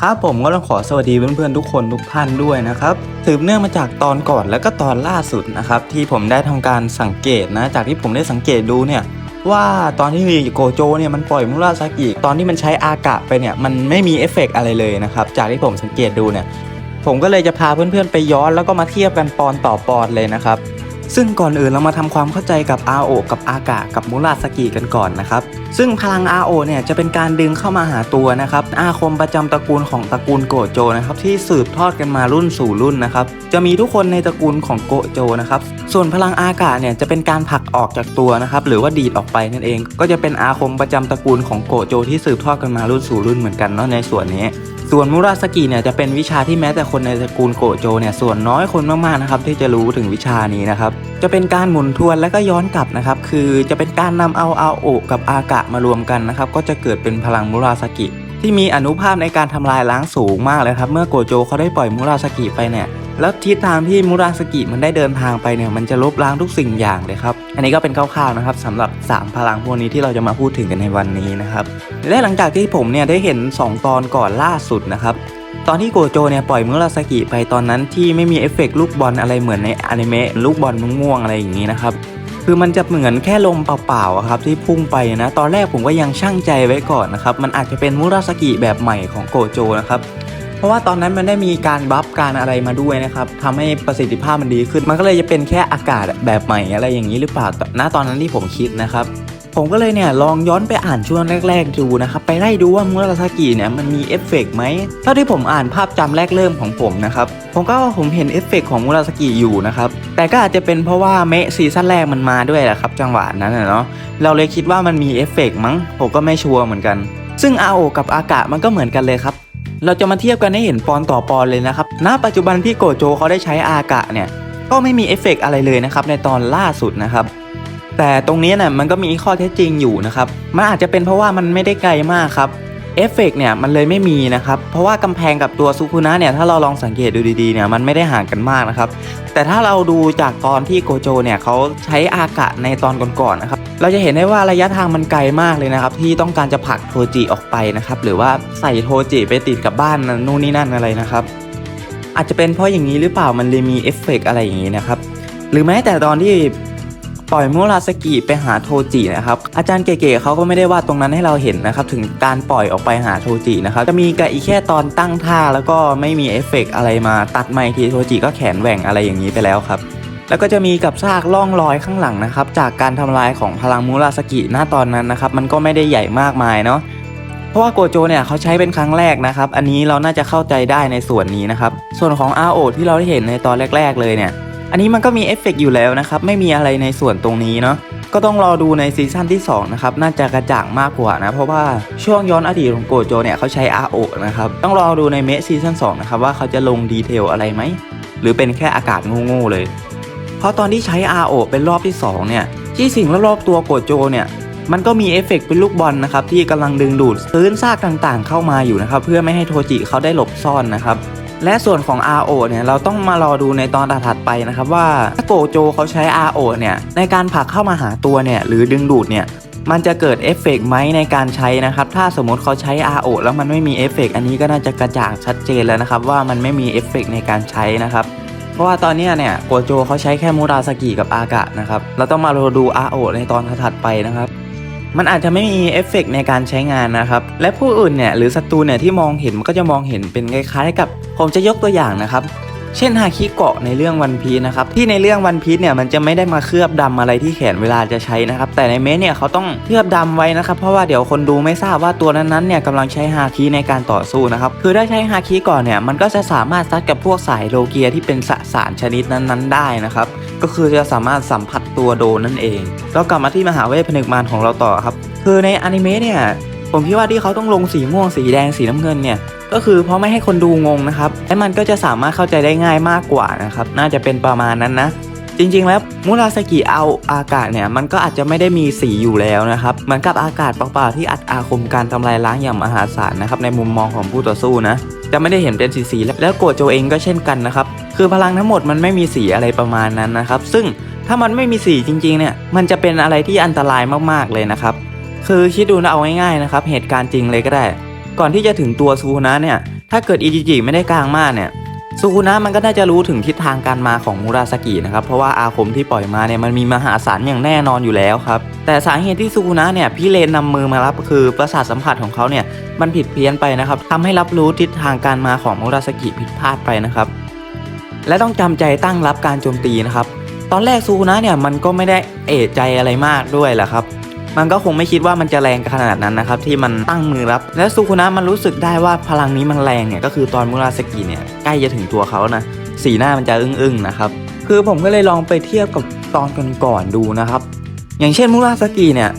ครับผมก็ต้องขอสวัสดีเพื่อนๆทุกคนทุกท่านด้วยนะครับสืบเนื่องมาจากตอนก่อนแล้วก็ตอนล่าสุดนะครับที่ผมได้ทำการสังเกตนะ จากที่ผมได้สังเกตดูเนี่ยว่าตอนที่โกโจเนี่ยมันปล่อยมุราซากิตอนที่มันใช้อากาศไปเนี่ยมันไม่มีเอฟเฟกต์อะไรเลยนะครับจากที่ผมสังเกตดูเนี่ยผมก็เลยจะพาเพื่อนๆไปย้อนแล้วก็มาเทียบกันปอนต่อปอนเลยนะครับ ซึ่งก่อนอื่นเรามาทำความเข้าใจกับ RO กับอากากับมุราสกิกันก่อนนะครับ ซึ่งพลัง RO เนี่ยจะเป็นการดึงเข้ามาหาตัวนะครับ อาคมประจำตระกูลของตระกูลโกโจนะครับที่สืบทอดกันมารุ่นสู่รุ่นนะครับ จะมีทุกคนในตระกูลของโกโจนะครับ ส่วนพลังอากาศเนี่ยจะเป็นการผลักออกจากตัวนะครับหรือว่าดีดออกไปนั่นเอง ก็จะเป็นอาคมประจำตระกูลของโกโจที่สืบทอดกันมารุ่นสู่รุ่นเหมือนกันเนาะในส่วนนี้ ส่วนมุราสกิเนี่ยจะเป็นวิชาที่แม้แต่คนในตระกูลโกโจเนี่ยส่วนน้อยคนมากๆนะครับที่จะรู้ถึงวิชานี้นะครับจะเป็นการหมุนทวนและก็ย้อนกลับนะครับคือจะเป็นการนำเอาอาโอะกับอากะมารวมกันนะครับก็จะเกิดเป็นพลังมุราสกิ ที่มีอนุภาพในการทำลายล้างสูงมากเลยครับเมื่อโกโจเขาได้ปล่อยมุราสกิไปเนี่ย แล้วทิศทางที่มุราสกิมันได้เดินทางไปเนี่ยมันจะลบล้างทุกสิ่งอย่างเลยครับ อันนี้ก็เป็นคร่าวๆนะครับสำหรับ 3 พลังพวกนี้ที่เราจะมาพูดถึงกันในวันนี้นะครับ และหลังจากที่ผมเนี่ยได้เห็น 2 ตอนก่อนล่าสุดนะครับตอนที่โกโจเนี่ยปล่อยมุราสกิไปตอนนั้นที่ไม่มีเอฟเฟกลูกบอลอะไรเหมือนในอนิเมะลูกบอลม่วงๆอะไรอย่างนี้นะครับคือมันจะเหมือนแค่ลมเปล่าๆครับที่พุ่งไปนะ ตอนแรกผมก็ยังช่างใจไว้ก่อนนะครับ มันอาจจะเป็นมุราสกิแบบใหม่ของโกโจนะครับ เพราะว่าตอนนั้นมันได้มีการบัฟการอะไรมาด้วยนะครับทำให้ประสิทธิภาพมันดีขึ้น มันก็เลยจะเป็นแค่อากาศแบบใหม่อะไรอย่างนี้หรือเปล่าณตอนนั้นที่ผมคิดนะครับผมก็เลยเนี่ยลองย้อนไปอ่านช่วงแรก ๆ ดูนะครับ ไปไล่ดูว่ามุราสกิเนี่ยมันมีเอฟเฟกต์ไหมเท่าที่ผมอ่านภาพจำแรกเริ่มของผมนะครับ ผมก็ว่าผมเห็นเอฟเฟกต์ของมุราสกิอยู่นะครับ แต่ก็อาจจะเป็นเพราะว่าเมะซีซั่นแรกมันมาด้วยแหละครับ จังหวะนั้นนะเนาะเราเลยคิดว่ามันมีเอฟเฟกต์มั้ง ผมก็ไม่ชัวร์เหมือนกัน ซึ่งอาโอกับอากะมันก็เหมือนกันเลยครับ เราจะมาเทียบกันให้เห็นปอนต่อปอนเลยนะครับ ณ ปัจจุบันที่โกโจเขาได้ใช้อากะเนี่ย ก็ไม่มีเอฟเฟกต์อะไรเลยนะครับในตอนล่าสุดนะครับ แต่ตรงนี้เนี่ยมันก็มีข้อเท็จจริงอยู่นะครับ มันอาจจะเป็นเพราะว่ามันไม่ได้ไกลมากครับ เอฟเฟกต์เนี่ยมันเลยไม่มีนะครับ เพราะว่ากำแพงกับตัวซูคุนะเนี่ยถ้าเราลองสังเกตดูดีๆเนี่ยมันไม่ได้ห่างกันมากนะครับ แต่ถ้าเราดูจากตอนที่โกโจเนี่ยเขาใช้อากะในตอนก่อนๆนะครับเราจะเห็นได้ว่าระยะทางมันไกลมากเลยนะครับ ที่ต้องการจะผลักโทจิออกไปนะครับหรือว่าใส่โทจิไปติดกับบ้านนั่นนู่นนี่นั่นอะไรนะครับ อาจจะเป็นเพราะอย่างนี้หรือเปล่ามันเลยมีเอฟเฟกต์อะไรอย่างนี้นะครับหรือแม้แต่ตอนที่ ปล่อยมุราสกิไปหาโทจินะครับอาจารย์เก๋ๆเขาก็ไม่ได้วาดตรงนั้นให้เราเห็นนะครับถึงการปล่อยออกไปหาโทจินะครับจะมีกับอีแค่ตอนตั้งท่าแล้วก็ไม่มีเอฟเฟกต์อะไรมาตัดไมค์ทีโทจิก็แขนแหว่งอะไรอย่างนี้ไปแล้วครับแล้วก็จะมีกับซากล่องรอยข้างหลังนะครับจากการทำลายของพลังมุราสกิหน้าตอนนั้นนะครับมันก็ไม่ได้ใหญ่มากมายเนาะเพราะว่าโกโจเนี่ยเขาใช้เป็นครั้งแรกนะครับ อันนี้เราน่าจะเข้าใจได้ในส่วนนี้นะครับส่วนของ RO ที่เราได้เห็นในตอนแรก ๆ เลยเนี่ย อันนี้มันก็มีเอฟเฟกต์อยู่แล้วนะครับ ไม่มีอะไรในส่วนตรงนี้เนาะก็ต้องรอดูในซีซั่นที่ 2 นะครับ น่าจะกระจ่างมากกว่านะ เพราะว่าช่วงย้อนอดีตของโกโจเนี่ยเขาใช้ RO นะครับ ต้องรอดูในเมซีซั่น2นะครับ ว่าเขาจะลงดีเทลอะไรไหม หรือเป็นแค่อากาศโง่ๆเลย เพราะตอนที่ใช้ RO เป็นรอบที่ 2 เนี่ยที่สิ่งรอบๆตัวโกโจเนี่ยมันก็มีเอฟเฟกต์เป็นลูกบอลนะครับที่กำลังดึงดูดพื้นซากต่างๆ เข้ามาอยู่นะครับ เพื่อไม่ให้โทจิเขาได้หลบซ่อนนะครับ และส่วนของ RO เนี่ยเราต้องมารอดูในตอนถัดไปนะครับว่าถ้าโกโจเขาใช้ RO เนี่ยในการผลักเข้ามาหาตัวเนี่ยหรือดึงดูดเนี่ยมันจะเกิดเอฟเฟกต์ไหมในการใช้นะครับ ถ้าสมมติเขาใช้ RO แล้วมันไม่มีเอฟเฟกต์อันนี้ก็น่าจะกระจ่างชัดเจนแล้วนะครับ ว่ามันไม่มีเอฟเฟกต์ในการใช้นะครับ เพราะว่าตอนนี้เนี่ยโกโจเขาใช้แค่มูราสกิกับอากะนะครับ เราต้องมารอดู RO ในตอนถัดไปนะครับ มันอาจจะไม่มีเอฟเฟกต์ในการใช้งานนะครับ และผู้อื่นเนี่ยหรือศัตรูเนี่ยที่มองเห็นมันก็จะมองเห็นเป็นคล้ายๆกับ ผมจะยกตัวอย่างนะครับ เช่นฮาคิเกาะในเรื่องวันพีนะครับที่ในเรื่องวันพีเนี่ยมันจะไม่ได้มาเคลือบดำอะไรที่แขนเวลาจะใช้นะครับแต่ในเมสเนี่ยเขาต้องเคลือบดำไว้นะครับเพราะว่าเดี๋ยวคนดูไม่ทราบว่าตัวนั้นๆเนี่ยกำลังใช้ฮาคิในการต่อสู้นะครับคือถ้ใช้ฮาคิก่อนเนี่ยมันก็จะสามารถซัดกับพวกสายโลเกียที่เป็นสสารชนิดนั้นๆ ได้นะครับก็คือจะสามารถสัมผัสตัวโดนนั่นเองก็กลับมาที่มหาเวทผนึกมารของเราต่อครับคือในอนิเมะเนี่ยผมคิดว่าที่เขาต้องลงสีม่วงสีแดงสีน้ำเงินเนี่ย ก็คือเพราะไม่ให้คนดูงงนะครับและมันก็จะสามารถเข้าใจได้ง่ายมากกว่านะครับน่าจะเป็นประมาณนั้นนะ จริงๆแล้วมุราสกิเอาอากาศเนี่ยมันก็อาจจะไม่ได้มีสีอยู่แล้วนะครับเหมือนกับอากาศเปล่าๆที่อัดอาคมการทำลายล้างอย่างมหาศาลนะครับในมุมมองของผู้ต่อสู้นะจะไม่ได้เห็นเป็นสีๆแล้วแล้วโกโจเองก็เช่นกันนะครับคือพลังทั้งหมดมันไม่มีสีอะไรประมาณนั้นนะครับ ซึ่งถ้ามันไม่มีสีจริงๆเนี่ยมันจะเป็นอะไรที่อันตรายมากๆเลยนะครับคือคิดดูนะเอาง่ายๆนะครับเหตุการณ์จริงเลยก็ได้ ก่อนที่จะถึงตัวซูนะเนี่ย ถ้าเกิดอิจิจิไม่ได้กลางมากเนี่ยซูคุนะมันก็น่าจะรู้ถึงทิศทางการมาของมูราสกินะครับ เพราะว่าอาคมที่ปล่อยมาเนี่ยมันมีมหาศาลอย่างแน่นอนอยู่แล้วครับ แต่สาเหตุที่ซูคุนะเนี่ยพี่เลนนำมือมารับคือประสาทสัมผัสของเขาเนี่ยมันผิดเพี้ยนไปนะครับทำให้รับรู้ทิศทางการมาของมูราสกิผิดพลาดไปนะครับ และต้องจำใจตั้งรับการโจมตีนะครับ ตอนแรกซูคุนะเนี่ยมันก็ไม่ได้เอะใจอะไรมากด้วยแหละครับ มันก็คงไม่คิดว่ามันจะแรงขนาดนั้นนะครับที่มันตั้งมือรับ และซูคุนะมันรู้สึกได้ว่าพลังนี้มันแรงเนี่ยก็คือตอนมุราสกิเนี่ยใกล้จะถึงตัวเขานะสีหน้ามันจะอึ้งๆนะครับคือผมก็เลยลองไปเทียบกับตอนก่อนๆดูนะครับ อย่างเช่นมุราสกิเนี่ย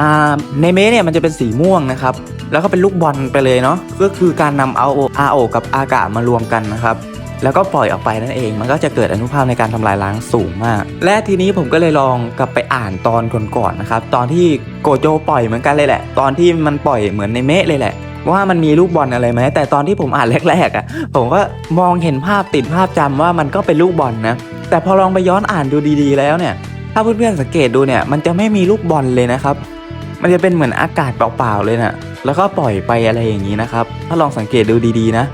อ่าในเมะเนี่ยมันจะเป็นสีม่วงนะครับแล้วก็เป็นลูกบอลไปเลยเนาะก็คือการนำเอาอาโอกับอากาศมารวมกันนะครับ แล้วก็ปล่อยออกไปนั่นเอง มันก็จะเกิดอนุภาพในการทำลายล้างสูงมาก และทีนี้ผมก็เลยลองกลับไปอ่านตอนก่อนๆนะครับ ตอนที่โกโจปล่อยเหมือนกันเลยแหละ ตอนที่มันปล่อยเหมือนในเมะเลยแหละว่ามันมีลูกบอลอะไรไหมแต่ตอนที่ผมอ่านแรกๆอะผมก็มองเห็นภาพติดภาพจำว่ามันก็เป็นลูกบอลนะแต่พอลองไปย้อนอ่านดูดีๆ แล้วเนี่ยถ้าเพื่อนๆสังเกตดูเนี่ยมันจะไม่มีลูกบอลเลยนะครับ มันจะเป็นเหมือนอากาศเปล่าๆเลยนะแล้วก็ปล่อยไปอะไรอย่างนี้นะครับ ถ้าลองสังเกตดูดีๆนะ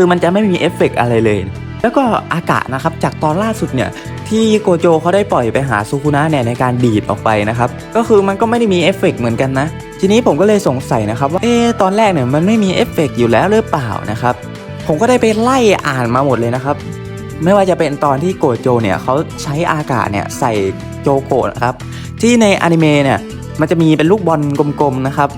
คือมันจะไม่มีเอฟเฟกต์อะไรเลย แล้วก็อากาศนะครับจากตอนล่าสุดเนี่ยที่โกโจเขาได้ปล่อยไปหาซูคุนะเนี่ยในการดีดออกไปนะครับก็คือมันก็ไม่ได้มีเอฟเฟกต์เหมือนกันนะ ทีนี้ผมก็เลยสงสัยนะครับว่าเอ๊ตอนแรกเนี่ยมันไม่มีเอฟเฟกต์อยู่แล้วหรือเปล่านะครับผมก็ได้ไปไล่อ่านมาหมดเลยนะครับไม่ว่าจะเป็นตอนที่โกโจเนี่ยเขาใช้อากาศเนี่ยใส่โจโกะนะครับที่ในอนิเมะเนี่ยมันจะมีเป็นลูกบอลกลมๆนะครับ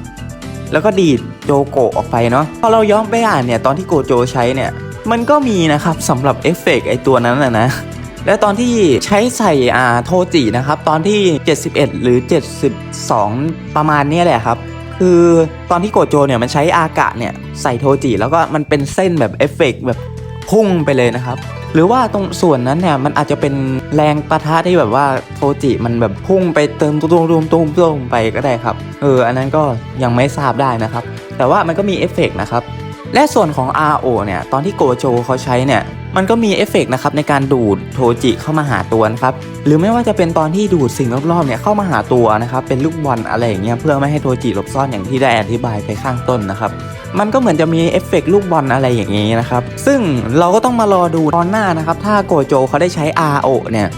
แล้วก็ดีด โจโกะออกไปเนาะพอเราย้อนไปอ่านเนี่ยตอนที่โกโจใช้เนี่ยมันก็มีนะครับสำหรับเอฟเฟกต์ไอตัวนั้นนะนะและตอนที่ใช้ใส่อ่าโทจินะครับ ตอนที่ 71 หรือ 72 ประมาณนี้แหละครับ คือตอนที่โกโจเนี่ยมันใช้อากาศเนี่ยใส่โทจิแล้วก็มันเป็นเส้นแบบเอฟเฟกต์แบบพุ่งไปเลยนะครับ หรือว่าตรงส่วนนั้นเนี่ยมันอาจจะเป็นแรงประทะที่แบบว่าโทจิมันแบบพุ่งไปเติมตุ้มตุ้มตุ้มตุ้มตุ้มไปก็ได้ครับ เออ อันนั้นก็ยังไม่ทราบได้นะครับ แต่ว่ามันก็มีเอฟเฟกต์นะครับ และส่วนของ RO เนี่ย ตอนที่โกโจเขาใช้เนี่ย มันก็มีเอฟเฟกต์นะครับในการดูดโทจิเข้ามาหาตัวนะครับ หรือไม่ว่าจะเป็นตอนที่ดูดสิ่งรอบๆเนี่ยเข้ามาหาตัวนะครับ เป็นลูกบอลอะไรอย่างเงี้ยเพื่อไม่ให้โทจิหลบซ่อนอย่างที่ได้อธิบายไปข้างต้นนะครับมันก็เหมือนจะมีเอฟเฟกต์ลูกบอลอะไรอย่างนี้นะครับ ซึ่งเราก็ต้องมารอดูตอนหน้านะครับ ถ้าโกโจเขาได้ใช้ RO เนี่ย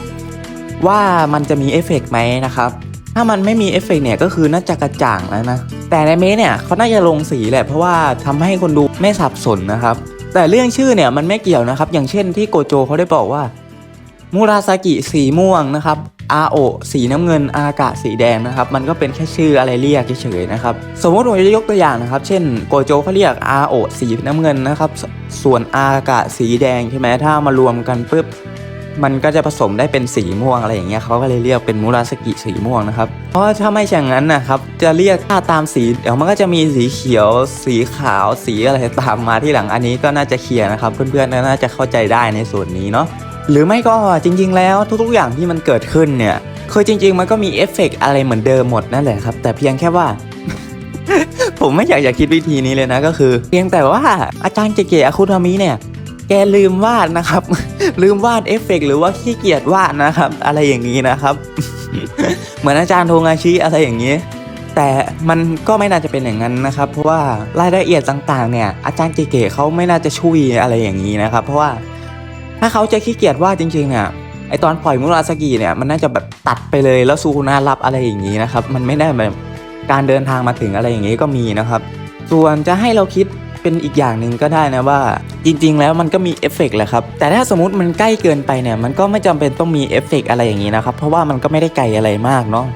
ว่ามันจะมีเอฟเฟกต์ไหมนะครับ ถ้ามันไม่มีเอฟเฟกต์เนี่ยก็คือน่าจะกระจ่างแล้วนะ แต่ในเมะเนี่ยเขาน่าจะลงสีแหละเพราะว่าทำให้คนดูไม่สับสนนะครับ แต่เรื่องชื่อเนี่ยมันไม่เกี่ยวนะครับ อย่างเช่นที่โกโจเขาได้บอกว่ามูราซากิสีม่วงนะครับอาโอสีน้ำเงินอากาศสีแดงนะครับ มันก็เป็นแค่ชื่ออะไรเรียกเฉยๆนะครับ สมมติผมจะยกตัวอย่างนะครับ เช่นโกโจเขาเรียกอาโอสีน้ำเงินนะครับสส่วนอากาศสีแดงใช่ไหมถ้ามารวมกันปุ๊บ มันก็จะผสมได้เป็นสีม่วงอะไรอย่างเงี้ยเขาก็เลยเรียกเป็นมูราสกิสีม่วงนะครับ เพราะถ้าไม่อย่างนั้นนะครับ จะเรียกถ้าตามสีเดี๋ยวมันก็จะมีสีเขียว สีขาวสีอะไรตามมาที่หลังอันนี้ก็น่าจะเคลียร์นะครับ เพื่อนๆก็น่าจะเข้าใจได้ในส่วนนี้เนาะหรือไม่ก็จริง ๆ แล้วทุกๆอย่างที่มันเกิดขึ้นเนี่ยคือจริง ๆ มันก็มีเอฟเฟกต์อะไรเหมือนเดิมหมดนั่นแหละครับ แต่เพียงแค่ว่าผมไม่อยากจะคิดวิธีนี้เลยนะก็คือ เพียงแต่ว่าอาจารย์เจเกอาคุทามิเนี่ย แกลืมวาดนะครับ ลืมวาดเอฟเฟกต์หรือว่าขี้เกียจวาดนะครับ อะไรอย่างนี้นะครับ เหมือนอาจารย์โทงาชิอะไรอย่างนี้ แต่มันก็ไม่น่าจะเป็นอย่างนั้นนะครับ เพราะว่ารายละเอียดต่างๆ เนี่ย อาจารย์เจเกะเขาไม่น่าจะช่วยอะไรอย่างนี้นะครับ เพราะว่าถ้าเขาจะขี้เกียจวาดจริงๆเนี่ยไอตอนปล่อยมุราสกิเนี่ยมันน่าจะแบบตัดไปเลยแล้วซูคุนารับอะไรอย่างนี้นะครับ มันไม่ได้แบบการเดินทางมาถึงอะไรอย่างนี้ก็มีนะครับ ส่วนจะให้เราคิด เป็นอีกอย่างหนึ่งก็ได้นะว่า จริง ๆ แล้วมันก็มีเอฟเฟกต์แหละครับ แต่ถ้าสมมติมันใกล้เกินไปเนี่ย มันก็ไม่จำเป็นต้องมีเอฟเฟกต์อะไรอย่างนี้นะครับ เพราะว่ามันก็ไม่ได้ไกลอะไรมากเนาะ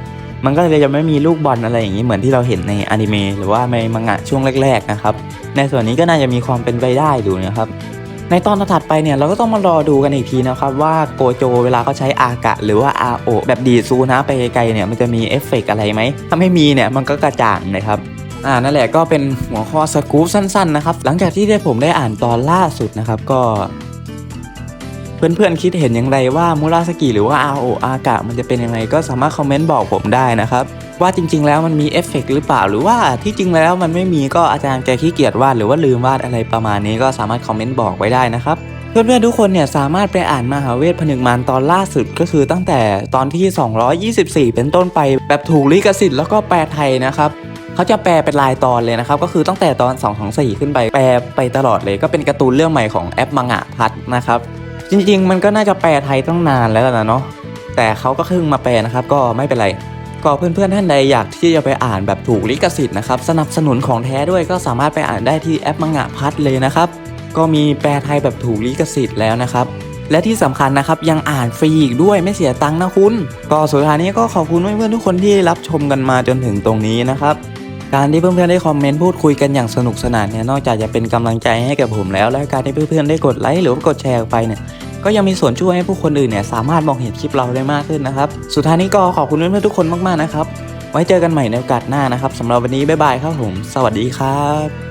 มันก็เลยจะไม่มีลูกบอลอะไรอย่างนี้เหมือนที่เราเห็นในอนิเมะหรือว่าในมังงะช่วงแรก ๆ นะครับ ในส่วนนี้ก็น่าจะมีความเป็นไปได้อยู่นะครับในตอนถัดไปเนี่ยเราก็ต้องมารอดูกันอีกทีนะครับว่าโกโจเวลาเขาใช้อากะ หรือว่า RO แบบดีซูนะไปไกลๆเนี่ยมันจะมีเอฟเฟกต์อะไรไหมถ้าไม่มีเนี่ยมันก็กระจ่างนะครับ อ่านั่นแหละก็เป็นหัวข้อสกู๊ปสั้นๆนะครับ หลังจากที่ได้ผมได้อ่านตอนล่าสุดนะครับก็ เพื่อนๆคิดเห็นอย่างไรว่ามูราสกิหรือว่า RO อากะมันจะเป็นยังไงก็สามารถคอมเมนต์บอกผมได้นะครับ ว่าจริง ๆ แล้วมันมีเอฟเฟกต์หรือเปล่าหรือว่าที่จริงแล้วมันไม่มีก็อาจารย์แกขี้เกียจวาดหรือว่าลืมวาดอะไรประมาณนี้ก็สามารถคอมเมนต์บอกไว้ได้นะครับเพื่อนๆทุกคนเนี่ยสามารถไปอ่านมหาเวทผนึกมารตอนล่าสุดก็คือตั้งแต่ตอนที่ 224 เป็นต้นไปแบบถูกลิขสิทธิ์แล้วก็แปลไทยนะครับ เขาจะแปลเป็นรายตอนเลยนะครับ ก็คือตั้งแต่ตอน2องสี่ขึ้นไปแปลไปตลอดเลย ก็เป็นการ์ตูนเรื่องใหม่ของแอปมังงะพัดนะครับ จริง ๆ มันก็น่าจะแปลไทยตั้งนานแล้วนะเนาะแต่เขาก็เพิ่งมาแปลนะครับ ก็ไม่เป็นไรก็เพื่อนๆท่านใดอยากที่จะไปอ่านแบบถูกลิขสิทธิ์นะครับสนับสนุนของแท้ด้วยก็สามารถไปอ่านได้ที่แอปมังงะพัดเลยนะครับก็มีแปลไทยแบบถูกลิขสิทธิ์แล้วนะครับและที่สำคัญนะครับยังอ่านฟรีอีกด้วยไม่เสียตังค์นะคุณ ก็สุดท้ายนี้ก็ขอบคุณเพื่อนๆทุกคนที่รับชมกันมาจนถึงตรงนี้นะครับ การที่เพื่อนๆได้คอมเมนต์พูดคุยกันอย่างสนุกสนานเนี่ยนอกจากจะเป็นกำลังใจให้กับผมแล้ว และการที่เพื่อนๆได้กดไลค์หรือว่ากดแชร์ไปเนี่ยก็ยังมีส่วนช่วยให้ผู้คนอื่นเนี่ยสามารถมองเห็นคลิปเราได้มากขึ้นนะครับ สุดท้ายนี้ก็ขอบคุณเพื่อนๆทุกคนมากๆนะครับ ไว้เจอกันใหม่ในโอกาสหน้านะครับสำหรับวันนี้บ๊ายบายครับผม สวัสดีครับ